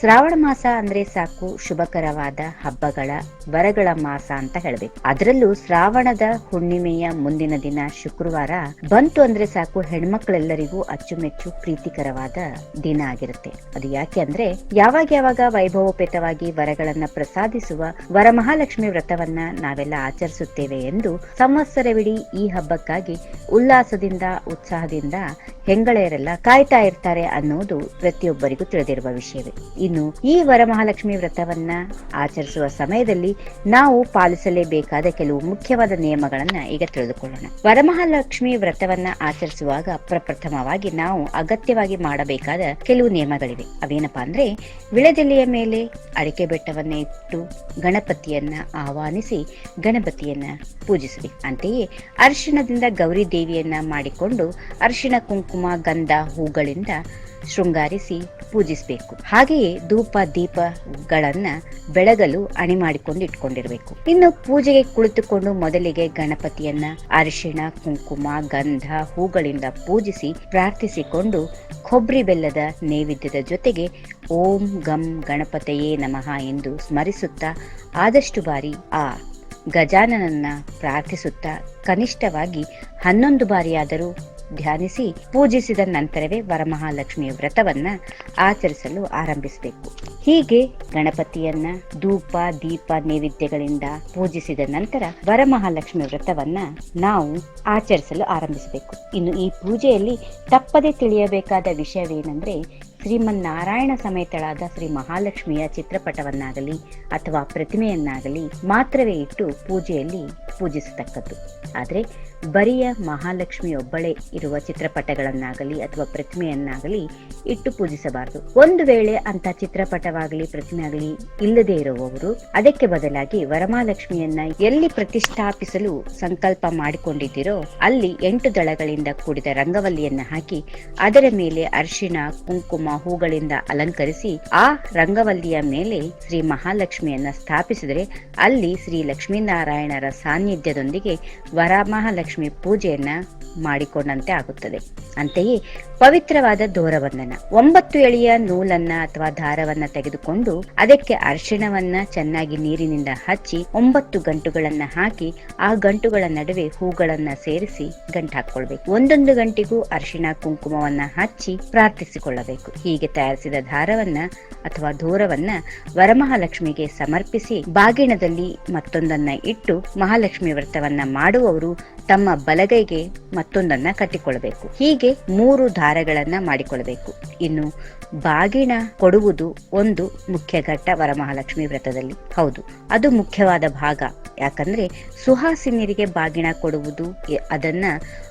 ಶ್ರಾವಣ ಮಾಸ ಅಂದ್ರೆ ಸಾಕು ಶುಭಕರವಾದ ಹಬ್ಬಗಳ ವರಗಳ ಮಾಸ ಅಂತ ಹೇಳ್ಬೇಕು. ಅದರಲ್ಲೂ ಶ್ರಾವಣದ ಹುಣ್ಣಿಮೆಯ ಮುಂದಿನ ದಿನ ಶುಕ್ರವಾರ ಬಂತು ಅಂದ್ರೆ ಸಾಕು ಹೆಣ್ಮಕ್ಳೆಲ್ಲರಿಗೂ ಅಚ್ಚುಮೆಚ್ಚು ಪ್ರೀತಿಕರವಾದ ದಿನ ಆಗಿರುತ್ತೆ. ಅದು ಯಾಕೆ ಅಂದ್ರೆ ಯಾವಾಗ ಯಾವಾಗ ವೈಭವೋಪೇತವಾಗಿ ವರಗಳನ್ನ ಪ್ರಸಾದಿಸುವ ವರಮಹಾಲಕ್ಷ್ಮಿ ವ್ರತವನ್ನ ನಾವೆಲ್ಲ ಆಚರಿಸುತ್ತೇವೆ ಎಂದು ಸಂವತ್ಸರವಿಡೀ ಈ ಹಬ್ಬಕ್ಕಾಗಿ ಉಲ್ಲಾಸದಿಂದ, ಉತ್ಸಾಹದಿಂದ ಹೆಂಗಳೆಯರೆಲ್ಲ ಕಾಯ್ತಾ ಇರ್ತಾರೆ ಅನ್ನೋದು ಪ್ರತಿಯೊಬ್ಬರಿಗೂ ತಿಳಿದಿರುವ ವಿಷಯವೇ. ಇನ್ನು ಈ ವರಮಹಾಲಕ್ಷ್ಮಿ ವ್ರತವನ್ನ ಆಚರಿಸುವ ಸಮಯದಲ್ಲಿ ನಾವು ಪಾಲಿಸಲೇಬೇಕಾದ ಕೆಲವು ಮುಖ್ಯವಾದ ನಿಯಮಗಳನ್ನ ಈಗ ತಿಳಿದುಕೊಳ್ಳೋಣ. ವರಮಹಾಲಕ್ಷ್ಮಿ ವ್ರತವನ್ನ ಆಚರಿಸುವಾಗ ಪ್ರಪ್ರಥಮವಾಗಿ ನಾವು ಅಗತ್ಯವಾಗಿ ಮಾಡಬೇಕಾದ ಕೆಲವು ನಿಯಮಗಳಿವೆ. ಅವೇನಪ್ಪಾ ಅಂದ್ರೆ ವಿಳೆದೆಲೆಯ ಮೇಲೆ ಅಡಿಕೆ ಬೆಟ್ಟವನ್ನ ಇಟ್ಟು ಗಣಪತಿಯನ್ನ ಆಹ್ವಾನಿಸಿ ಗಣಪತಿಯನ್ನ ಪೂಜಿಸಬೇಕು. ಅಂತೆಯೇ ಅರಿಶಿಣದಿಂದ ಗೌರಿ ದೇವಿಯನ್ನ ಮಾಡಿಕೊಂಡು ಅರಿಶಿಣ ಕುಂಕುಮ ಗಂಧ ಹೂಗಳಿಂದ ಶೃಂಗಾರಿಸಿ ಪೂಜಿಸಬೇಕು. ಹಾಗೆಯೇ ಧೂಪ, ದೀಪಗಳನ್ನ ಬೆಳಗಲು ಅಣಿ ಮಾಡಿಕೊಂಡು ಇಟ್ಕೊಂಡಿರ್ಬೇಕು ಇನ್ನು ಪೂಜೆಗೆ ಕುಳಿತುಕೊಂಡು ಮೊದಲಿಗೆ ಗಣಪತಿಯನ್ನ ಅರಿಶಿಣ, ಕುಂಕುಮ, ಗಂಧ ಹೂಗಳಿಂದ ಪೂಜಿಸಿ ಪ್ರಾರ್ಥಿಸಿಕೊಂಡು ಕೊಬ್ಬರಿ ಬೆಲ್ಲದ ನೈವೇದ್ಯದ ಜೊತೆಗೆ ಓಂ ಗಂ ಗಣಪತಯೇ ನಮಃ ಎಂದು ಸ್ಮರಿಸುತ್ತಾ ಆದಷ್ಟು ಬಾರಿ ಆ ಗಜಾನನನ್ನ ಪ್ರಾರ್ಥಿಸುತ್ತಾ ಕನಿಷ್ಠವಾಗಿ ಹನ್ನೊಂದು ಬಾರಿಯಾದರೂ ಧ್ಯಾನಿಸಿ, ಪೂಜಿಸಿದ ನಂತರವೇ ವರಮಹಾಲಕ್ಷ್ಮಿಯ ವ್ರತವನ್ನ ಆಚರಿಸಲು ಆರಂಭಿಸಬೇಕು. ಹೀಗೆ ಗಣಪತಿಯನ್ನ ಧೂಪ, ದೀಪ, ನೈವೇದ್ಯಗಳಿಂದ ಪೂಜಿಸಿದ ನಂತರ ವರಮಹಾಲಕ್ಷ್ಮಿ ವ್ರತವನ್ನ ನಾವು ಆಚರಿಸಲು ಆರಂಭಿಸಬೇಕು. ಇನ್ನು ಈ ಪೂಜೆಯಲ್ಲಿ ತಪ್ಪದೆ ತಿಳಿಯಬೇಕಾದ ವಿಷಯವೇನೆಂದ್ರೆ, ಶ್ರೀಮನ್ನಾರಾಯಣ ಸಮೇತಳಾದ ಶ್ರೀ ಮಹಾಲಕ್ಷ್ಮಿಯ ಚಿತ್ರಪಟವನ್ನಾಗಲಿ ಅಥವಾ ಪ್ರತಿಮೆಯನ್ನಾಗಲಿ ಮಾತ್ರವೇ ಇಟ್ಟು ಪೂಜೆಯಲ್ಲಿ ಪೂಜಿಸತಕ್ಕದ್ದು. ಆದರೆ ಬರಿಯ ಮಹಾಲಕ್ಷ್ಮಿಯೊಬ್ಬಳೇ ಇರುವ ಚಿತ್ರಪಟಗಳನ್ನಾಗಲಿ ಅಥವಾ ಪ್ರತಿಮೆಯನ್ನಾಗಲಿ ಇಟ್ಟು ಪೂಜಿಸಬಾರದು. ಒಂದು ವೇಳೆ ಅಂತ ಚಿತ್ರಪಟವಾಗಲಿ ಪ್ರತಿಮೆ ಆಗಲಿ ಇಲ್ಲದೆ ಇರುವವರು, ಅದಕ್ಕೆ ಬದಲಾಗಿ ವರಮಹಾಲಕ್ಷ್ಮಿಯನ್ನ ಎಲ್ಲಿ ಪ್ರತಿಷ್ಠಾಪಿಸಲು ಸಂಕಲ್ಪ ಮಾಡಿಕೊಂಡಿದ್ದೀರೋ, ಅಲ್ಲಿ ಎಂಟು ದಳಗಳಿಂದ ಕೂಡಿದ ರಂಗವಲ್ಲಿಯನ್ನ ಹಾಕಿ, ಅದರ ಮೇಲೆ ಅರಿಶಿಣ, ಕುಂಕುಮ, ಹೂಗಳಿಂದ ಅಲಂಕರಿಸಿ, ಆ ರಂಗವಲ್ಲಿಯ ಮೇಲೆ ಶ್ರೀ ಮಹಾಲಕ್ಷ್ಮಿಯನ್ನ ಸ್ಥಾಪಿಸಿದರೆ ಅಲ್ಲಿ ಶ್ರೀ ಲಕ್ಷ್ಮೀನಾರಾಯಣರ ಸಾನ್ನಿಧ್ಯದೊಂದಿಗೆ ವರಮಹಾಲಕ್ಷ್ಮಿ ಪೂಜೆಯನ್ನ ಮಾಡಿಕೊಂಡಂತೆ ಆಗುತ್ತದೆ. ಅಂತೆಯೇ ಪವಿತ್ರವಾದ ದೋರವಂದನ ಒಂಬತ್ತು ಎಳೆಯ ನೂಲನ್ನ ಅಥವಾ ದಾರವನ್ನ ತೆಗೆದುಕೊಂಡು ಅದಕ್ಕೆ ಅರ್ಶಿಣವನ್ನ ಚೆನ್ನಾಗಿ ನೀರಿನಿಂದ ಹಚ್ಚಿ ಒಂಬತ್ತು ಗಂಟುಗಳನ್ನ ಹಾಕಿ ಆ ಗಂಟುಗಳ ನಡುವೆ ಹೂಗಳನ್ನ ಸೇರಿಸಿ ಗಂಟು ಹಾಕೊಳ್ಬೇಕು ಒಂದೊಂದು ಗಂಟಿಗೂ ಅರ್ಶಿಣ ಕುಂಕುಮವನ್ನ ಹಚ್ಚಿ ಪ್ರಾರ್ಥಿಸಿಕೊಳ್ಳಬೇಕು. ಹೀಗೆ ತಯಾರಿಸಿದ ದಾರವನ್ನ ಅಥವಾ ದೂರವನ್ನ ವರಮಹಾಲಕ್ಷ್ಮಿಗೆ ಸಮರ್ಪಿಸಿ ಬಾಗಿಣದಲ್ಲಿ ಮತ್ತೊಂದನ್ನ ಇಟ್ಟು ಮಹಾಲಕ್ಷ್ಮಿ ವ್ರತವನ್ನ ಮಾಡುವವರು ತಮ್ಮ ಬಲಗೈಗೆ ಮತ್ತೊಂದನ್ನ ಕಟ್ಟಿಕೊಳ್ಳಬೇಕು ಹೀಗೆ ಮೂರು ದಾರಗಳನ್ನ ಮಾಡಿಕೊಳ್ಳಬೇಕು. ಇನ್ನು ಬಾಗಿಣ ಕೊಡುವುದು ಒಂದು ಮುಖ್ಯ ಘಟ್ಟ ವರಮಹಾಲಕ್ಷ್ಮಿ ವ್ರತದಲ್ಲಿ. ಹೌದು, ಅದು ಮುಖ್ಯವಾದ ಭಾಗ. ಯಾಕಂದ್ರೆ ಸುಹಾಸಿನಿಯರಿಗೆ ಬಾಗಿಣ ಕೊಡುವುದು ಅದನ್ನ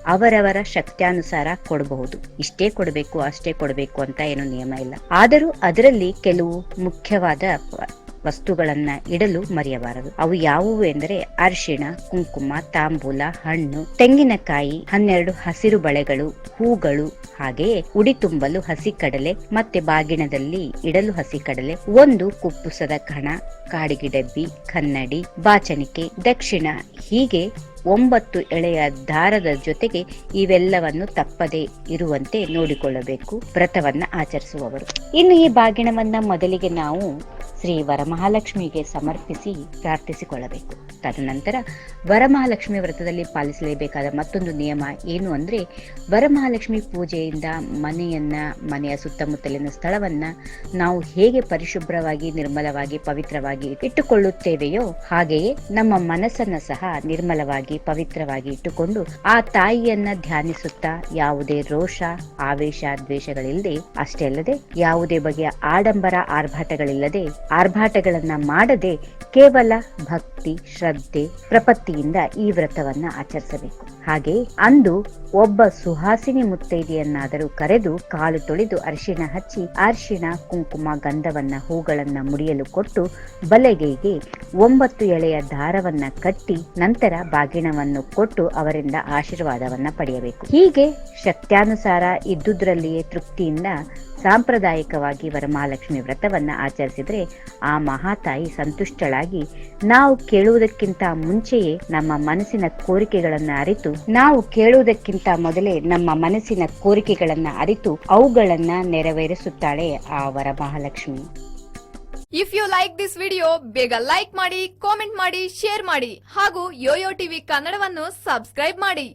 ಅವರವರ ಶಕ್ತ್ಯಾನುಸಾರ ಕೊಡಬಹುದು. ಇಷ್ಟೇ ಕೊಡಬೇಕು, ಅಷ್ಟೇ ಕೊಡಬೇಕು ಅಂತ ಏನು ನಿಯಮ ಇಲ್ಲ. ಆದರೂ ಅದರಲ್ಲಿ ಕೆಲವು ಮುಖ್ಯವಾದ ವಸ್ತುಗಳನ್ನ ಇಡಲು ಮರೆಯಬಾರದು. ಅವು ಯಾವುವು ಎಂದರೆ ಅರಿಶಿಣ, ಕುಂಕುಮ, ತಾಂಬೂಲ, ಹಣ್ಣು, ತೆಂಗಿನಕಾಯಿ, ಹನ್ನೆರಡು ಹಸಿರು ಬಳೆಗಳು, ಹೂಗಳು, ಹಾಗೆಯೇ ಉಡಿ ತುಂಬಲು ಹಸಿ ಕಡಲೆ ಮತ್ತೆ ಬಾಗಿಣದಲ್ಲಿ ಇಡಲು ಹಸಿ ಕಡಲೆ ಒಂದು ಕುಪ್ಪುಸದ ಕಣ, ಕಾಡಿಗೆ ಡಬ್ಬಿ, ಕನ್ನಡಿ, ಬಾಚಣಿಕೆ, ದಕ್ಷಿಣ, ಹೀಗೆ ಒಂಬತ್ತು ಎಳೆಯ ದಾರದ ಜೊತೆಗೆ ಇವೆಲ್ಲವನ್ನು ತಪ್ಪದೆ ಇರುವಂತೆ ನೋಡಿಕೊಳ್ಳಬೇಕು. ವ್ರತವನ್ನ ಆಚರಿಸುವವರು. ಇನ್ನು ಈ ಬಾಗಿಣವನ್ನ ಮೊದಲಿಗೆ ನಾವು ಶ್ರೀ ವರಮಹಾಲಕ್ಷ್ಮಿಗೆ ಸಮರ್ಪಿಸಿ ಪ್ರಾರ್ಥಿಸಿಕೊಳ್ಳಬೇಕು. ತದನಂತರ ವರಮಹಾಲಕ್ಷ್ಮಿ ವ್ರತದಲ್ಲಿ ಪಾಲಿಸಲೇಬೇಕಾದ ಮತ್ತೊಂದು ನಿಯಮ ಏನು ಅಂದ್ರೆ ವರಮಹಾಲಕ್ಷ್ಮಿ ಪೂಜೆಯಿಂದ ಮನೆಯನ್ನ, ಮನೆಯ ಸುತ್ತಮುತ್ತಲಿನ ಸ್ಥಳವನ್ನ ನಾವು ಹೇಗೆ ಪರಿಶುಭ್ರವಾಗಿ, ನಿರ್ಮಲವಾಗಿ, ಪವಿತ್ರವಾಗಿ ಇಟ್ಟುಕೊಳ್ಳುತ್ತೇವೆಯೋ ಹಾಗೆಯೇ ನಮ್ಮ ಮನಸ್ಸನ್ನ ಸಹ ನಿರ್ಮಲವಾಗಿ, ಪವಿತ್ರವಾಗಿ ಇಟ್ಟುಕೊಂಡು ಆ ತಾಯಿಯನ್ನ ಧ್ಯಾನಿಸುತ್ತಾ ಯಾವುದೇ ರೋಷ, ಆವೇಶ, ದ್ವೇಷಗಳಿಲ್ಲದೆ, ಅಷ್ಟೇ ಅಲ್ಲದೆ ಯಾವುದೇ ಬಗೆಯ ಆಡಂಬರ, ಆರ್ಭಾಟಗಳಿಲ್ಲದೆ, ಆರ್ಭಾಟಗಳನ್ನ ಮಾಡದೆ ಕೇವಲ ಭಕ್ತಿ ಶ್ರದ್ಧೆ ಪ್ರಪತ್ತಿಯಿಂದ ಈ ವ್ರತವನ್ನ ಆಚರಿಸಬೇಕು. ಹಾಗೆ ಅಂದು ಒಬ್ಬ ಸುಹಾಸಿನಿ ಮುತ್ತೈದೆಯನ್ನಾದರೂ ಕರೆದು ಕಾಲು ತೊಳೆದು ಅರಿಶಿಣ ಹಚ್ಚಿ ಅರಿಶಿಣ, ಕುಂಕುಮ, ಗಂಧವನ್ನ, ಹೂಗಳನ್ನ ಮುಡಿಯಲು ಕೊಟ್ಟು ಬಲೆಗೆಗೆ ಒಂಬತ್ತು ಎಳೆಯ ದಾರವನ್ನ ಕಟ್ಟಿ ನಂತರ ಬಾಗಿಣವನ್ನು ಕೊಟ್ಟು ಅವರಿಂದ ಆಶೀರ್ವಾದವನ್ನ ಪಡೆಯಬೇಕು. ಹೀಗೆ ಶಕ್ತ್ಯಾನುಸಾರ ಇದ್ದುದರಲ್ಲಿಯೇ ತೃಪ್ತಿಯಿಂದ ಸಾಂಪ್ರದಾಯಿಕವಾಗಿ ವರಮಹಾಲಕ್ಷ್ಮಿ ವ್ರತವನ್ನು ಆಚರಿಸಿದ್ರೆ ಆ ಮಹಾತಾಯಿ ಸಂತುಷ್ಟಳಾಗಿ ನಾವು ಕೇಳುವುದಕ್ಕಿಂತ ಮುಂಚೆಯೇ ನಮ್ಮ ಮನಸ್ಸಿನ ಕೋರಿಕೆಗಳನ್ನು ಅರಿತು, ನಾವು ಕೇಳುವುದಕ್ಕಿಂತ ಮೊದಲೇ ನಮ್ಮ ಮನಸ್ಸಿನ ಕೋರಿಕೆಗಳನ್ನು ಅರಿತು ಅವುಗಳನ್ನು ನೆರವೇರಿಸುತ್ತಾಳೆ ಆ Varamahalakshmi. If you like this video ಬೇಗ ಲೈಕ್ ಮಾಡಿ ಕಾಮೆಂಟ್ ಮಾಡಿ ಶೇರ್ ಮಾಡಿ ಹಾಗೂ ಯೋಯೋ ಟಿವಿ ಕನ್ನಡವನ್ನು ಸಬ್ಸ್ಕ್ರೈಬ್ ಮಾಡಿ.